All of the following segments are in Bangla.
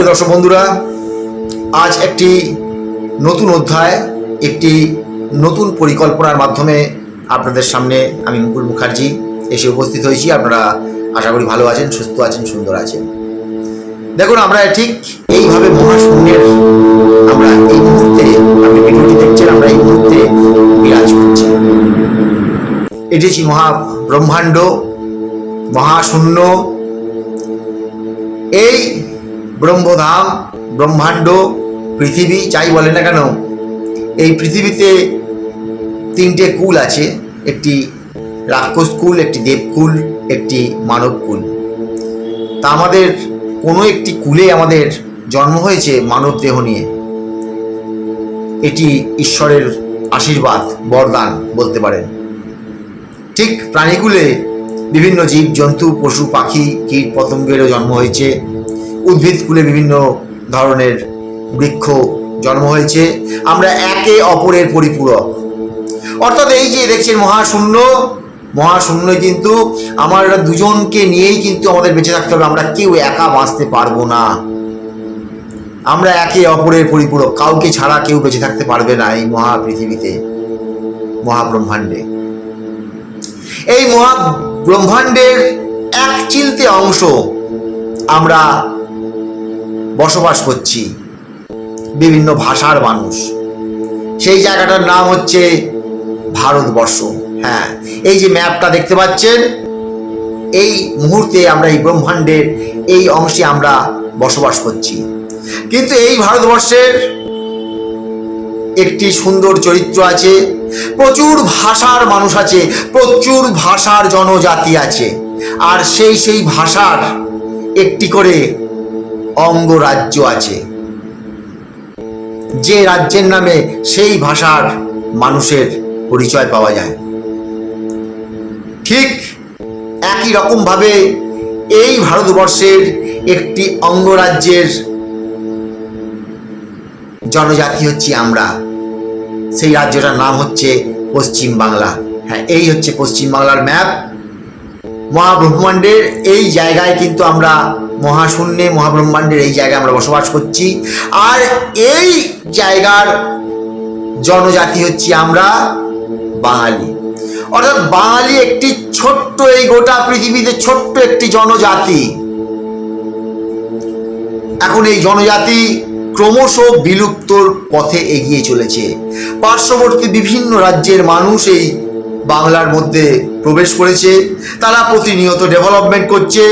দর্শক বন্ধুরা, আজ একটি নতুন অধ্যায়, একটি নতুন পরিকল্পনার মাধ্যমে আপনাদের সামনে আমি মুকুল মুখার্জি এসে উপস্থিত হয়েছি। আপনারা আশা করি ভালো আছেন, সুস্থ আছেন, সুন্দর আছেন। দেখুন, আমরা ঠিক এইভাবে মহাশূন্যের আমরা এই মুহূর্তে আপনি ভিডিওটি দেখছেন, আমরা এই মুহূর্তে বিরাজ করছি। এটি হচ্ছে মহা ব্রহ্মাণ্ড, মহাশূন্য। এই ব্রহ্মধাম, ব্রহ্মাণ্ড, পৃথিবী, যাই বলে না কেন, এই পৃথিবীতে তিনটে কুল আছে, একটি রাক্ষস কুল, একটি দেবকুল একটি মানব কুল। তা আমাদের কোনো একটি কুলে আমাদের জন্ম হয়েছে মানব দেহ নিয়ে। এটি ঈশ্বরের আশীর্বাদ, বরদান বলতে পারেন। ঠিক প্রাণীকুলে বিভিন্ন জীব, জন্তু, পশু, পাখি, কীট, পতঙ্গেরও জন্ম হয়েছে। উদ্ভিদ কুলে বিভিন্ন ধরনের বৃক্ষ জন্ম হয়েছে। আমরা একে অপরের পরিপূরক। অর্থাৎ এই যে দেখছেন মহাশূন্য মহাশূন্য কিন্তু আমরা দুজনকে নিয়েই কিন্তু আমাদের বেঁচে থাকতে হবে। আমরা কেউ একা বাঁচতে পারব না। আমরা একে অপরের পরিপূরক। কাউকে ছাড়া কেউ বেঁচে থাকতে পারবে না এই মহা পৃথিবীতে, মহাব্রহ্মাণ্ডে। এই মহা ব্রহ্মাণ্ডের এক চিলতে অংশ আমরা বসবাস করছি। বিভিন্ন ভাষার মানুষ। সেই জায়গাটার নাম হচ্ছে ভারতবর্ষ। হ্যাঁ এই যে ম্যাপটা দেখতে পাচ্ছেন, এই মুহূর্তে আমরা এই ব্রহ্মাণ্ডের এই অংশে আমরা বসবাস করছি। কিন্তু এই ভারতবর্ষের একটি সুন্দর চরিত্র আছে, প্রচুর ভাষার মানুষ আছে, প্রচুর ভাষার জনজাতি আছে। আর সেই সেই ভাষার একটি করে অঙ্গরাজ্য আছে। যে রাজ্যের নামে সেই ভাষার মানুষের পরিচয় পাওয়া যায়। ঠিক একই রকমভাবে এই ভারতবর্ষের একটি অঙ্গরাজ্যের জনজাতি হচ্ছি আমরা। সেই রাজ্যটার নাম হচ্ছে পশ্চিম বাংলা। হ্যাঁ এই হচ্ছে পশ্চিম বাংলার ম্যাপ। মহাব্রহ্মাণ্ডের এই জায়গায় কিন্তু আমরা মহাশূন্যে মহাব্রহ্মাণ্ডের এই জায়গায় আমরা বসবাস করছি। আর এই জায়গার জনজাতি হচ্ছি আমরা বাঙালি। অর্থাৎ বাঙালি একটি ছোট্ট এই গোটা পৃথিবীতে ছোট্ট একটি জনজাতি। এখন এই জনজাতি ক্রমশ বিলুপ্তর পথে এগিয়ে চলেছে। পার্শ্ববর্তী বিভিন্ন রাজ্যের মানুষ এই বাংলার মধ্যে প্রবেশ করেছে, তারা প্রতিনিয়ত ডেভেলপমেন্ট করছে,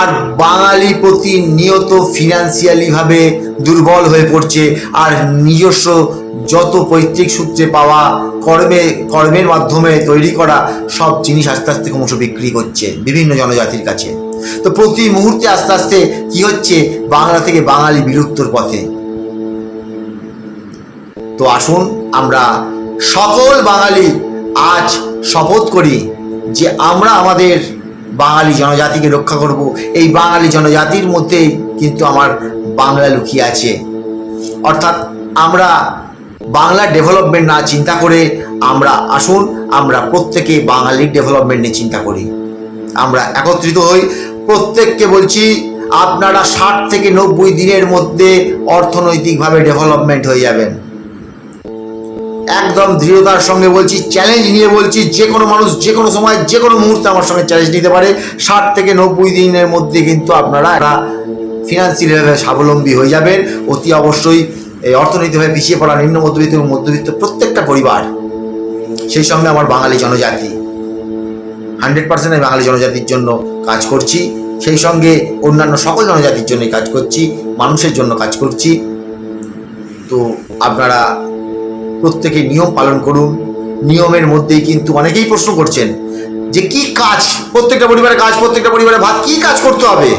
আর বাঙালি প্রতিনিয়ত ফিনান্সিয়ালিভাবে দুর্বল হয়ে পড়ছে, আর নিজস্ব যত পৈতৃক সূত্রে পাওয়া কর্মে, কর্মের মাধ্যমে তৈরি করা সব জিনিস আস্তে আস্তে ক্রমশ বিক্রি করছে, বিভিন্ন জনজাতির কাছে। তো প্রতি মুহূর্তে আস্তে আস্তে কি হচ্ছে? বাংলা থেকে বাঙালি বিলুপ্তর পথে। তো আসুন আমরা সকল বাঙালি আজ শপথ করি। যে আমরা আমাদের বাঙালি জনজাতিকে রক্ষা করব। এই বাঙালি জনজাতির মধ্যেই কিন্তু আমার বাংলা লুকিয়ে আছে। অর্থাৎ আমরা বাংলার ডেভেলপমেন্ট না চিন্তা করে আমরা আসুন, আমরা প্রত্যেকে বাঙালির ডেভেলপমেন্ট নিয়ে চিন্তা করি। আমরা একত্রিত হই। প্রত্যেককে বলছি, আপনারা ষাট থেকে নব্বই দিনের মধ্যে অর্থনৈতিকভাবে ডেভেলপমেন্ট হয়ে যাবেন। একদম দৃঢ়তার সঙ্গে বলছি চ্যালেঞ্জ নিয়ে বলছি, যে কোনো মানুষ যে কোনো সময়, যে কোনো মুহূর্তে আমার সঙ্গে চ্যালেঞ্জ নিতে পারে। ষাট থেকে নব্বই দিনের মধ্যে কিন্তু আপনারা ফিনান্সিয়ালিভাবে স্বাবলম্বী হয়ে যাবেন। অতি অবশ্যই এই অর্থনৈতিকভাবে পিছিয়ে পড়া নিম্ন মধ্যবিত্ত এবং মধ্যবিত্ত প্রত্যেকটা পরিবার, সেই সঙ্গে আমার বাঙালি জনজাতি। হান্ড্রেড পার্সেন্ট আমি বাঙালি জনজাতির জন্য কাজ করছি। সেই সঙ্গে অন্যান্য সকল জনজাতির জন্যই কাজ করছি, মানুষের জন্য কাজ করছি। তো আপনারা প্রত্যেকে নিয়ম পালন করুন। নিয়মের মধ্যেই কিন্তু অনেকেই প্রশ্ন করছেন যে কি কাজ? প্রত্যেকটা পরিবারের কাজ, প্রত্যেকটা পরিবারের ভাত, কি কাজ করতে হবে?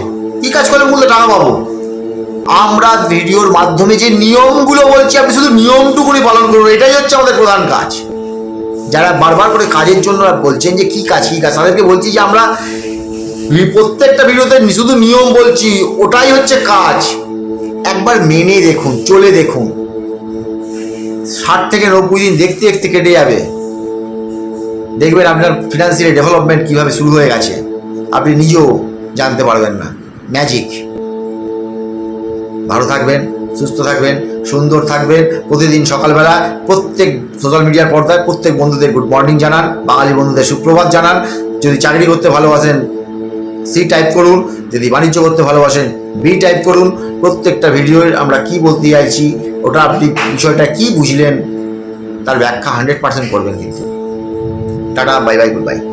কি কাজ করলে মূল্য টাকা পাবো? আমরা ভিডিওর মাধ্যমে যে নিয়মগুলো বলছি, আপনি শুধু নিয়মটুকুনি পালন করুন, এটাই হচ্ছে আমাদের প্রধান কাজ। যারা বারবার করে কাজের জন্য বলছেন যে কি কাজ কি কাজ, তাদেরকে বলছি যে আমরা প্রত্যেকটা ভিডিওতে শুধু নিয়ম বলছি, ওটাই হচ্ছে কাজ। একবার মেনে দেখুন, চলে দেখুন। ষাট থেকে নব্বই দিন দেখতে দেখতে কেটে যাবে। দেখবেন আপনার ফিনান্সিয়াল ডেভেলপমেন্ট কীভাবে শুরু হয়ে গেছে। আপনি নিজেও জানতে পারবেন না। ম্যাজিক ভালো থাকবেন, সুস্থ থাকবেন, সুন্দর থাকবেন। প্রতিদিন সকালবেলা প্রত্যেক সোশ্যাল মিডিয়ার পর্দায় প্রত্যেক বন্ধুদের গুড মর্নিং জানান, বাঙালি বন্ধুদের সুপ্রভাত জানান। যদি চাকরি করতে ভালোবাসেন সি টাইপ করুন, যদি বাণিজ্য করতে ভালোবাসেন বি টাইপ করুন, প্রত্যেকটা ভিডিওর আমরা কি বলতে চাইছি, ওটা আপনি বিষয়টা কি বুঝলেন, তার ব্যাখ্যা হান্ড্রেড পার্সেন্ট করবেন কিন্তু। Tata bye bye good bye